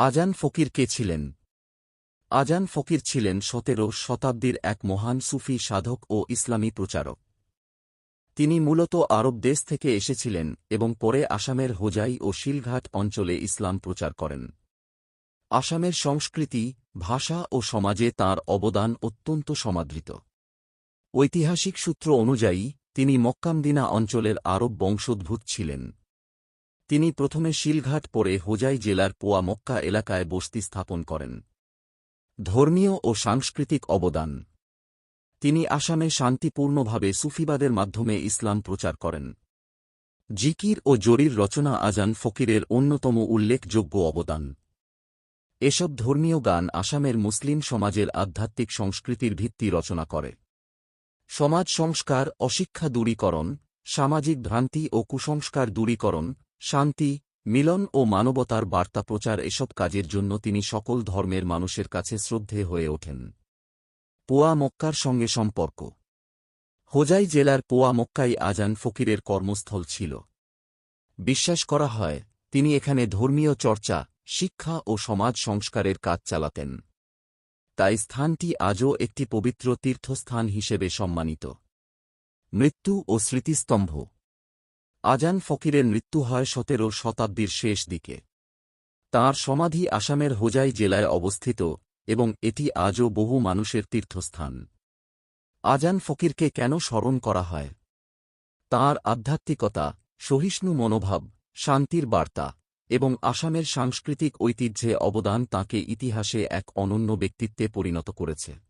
আজান ফকির কে ছিলেন? আজান ফকির ছিলেন সতেরো শতাব্দীর এক মহান সুফি সাধক ও ইসলামী প্রচারক। তিনি মূলত আরব দেশ থেকে এসেছিলেন এবং পরে আসামের হোজাই ও শিলঘাট অঞ্চলে ইসলাম প্রচার করেন। আসামের সংস্কৃতি, ভাষা ও সমাজে তার অবদান অত্যন্ত সমাদৃত। ঐতিহাসিক সূত্র অনুযায়ী, তিনি মক্কামদিনা অঞ্চলের আরব বংশোদ্ভূত ছিলেন। তিনি প্রথমে শিলঘাট পরে হোজাই জেলার পোয়া মক্কা এলাকায় বস্তি স্থাপন করেন। ধর্মীয় ও সাংস্কৃতিক অবদান। তিনি আসামে শান্তিপূর্ণভাবে সুফিবাদের মাধ্যমে ইসলাম প্রচার করেন। জিকির ও জরির রচনা আজান ফকিরের অন্যতম উল্লেখযোগ্য অবদান। এসব ধর্মীয় গান আসামের মুসলিম সমাজের আধ্যাত্মিক সংস্কৃতির ভিত্তি রচনা করে। সমাজ সংস্কার, অশিক্ষা দূরীকরণ, সামাজিক ভ্রান্তি ও কুসংস্কার দূরীকরণ শান্তি, মিলন ও মানবতার বার্তা প্রচার এসব কাজের জন্য তিনি সকল ধর্মের মানুষের কাছে শ্রদ্ধে হয়ে ওঠেন। পোয়া মক্কার সঙ্গে সম্পর্ক। হোজাই জেলার পোয়া মক্কাই আজান ফকিরের কর্মস্থল ছিল। বিশ্বাস করা হয়, তিনি এখানে ধর্মীয় চর্চা, শিক্ষা ও সমাজ সংস্কারের কাজ চালাতেন। তাই স্থানটি আজও একটি পবিত্র তীর্থস্থান হিসেবে সম্মানিত। মৃত্যু ও স্মৃতিস্তম্ভ আজান ফকিরের মৃত্যু হয় সতেরো শতাব্দীর শেষ দিকে। তাঁর সমাধি আসামের হোজাই জেলায় অবস্থিত এবং এটি আজও বহু মানুষের তীর্থস্থান। আজান ফকিরকে কেন স্মরণ করা হয়? তাঁর আধ্যাত্মিকতা, সহিষ্ণু মনোভাব, শান্তির বার্তা এবং আসামের সাংস্কৃতিক ঐতিহ্যে অবদান তাঁকে ইতিহাসে এক অনন্য ব্যক্তিত্বে পরিণত করেছে।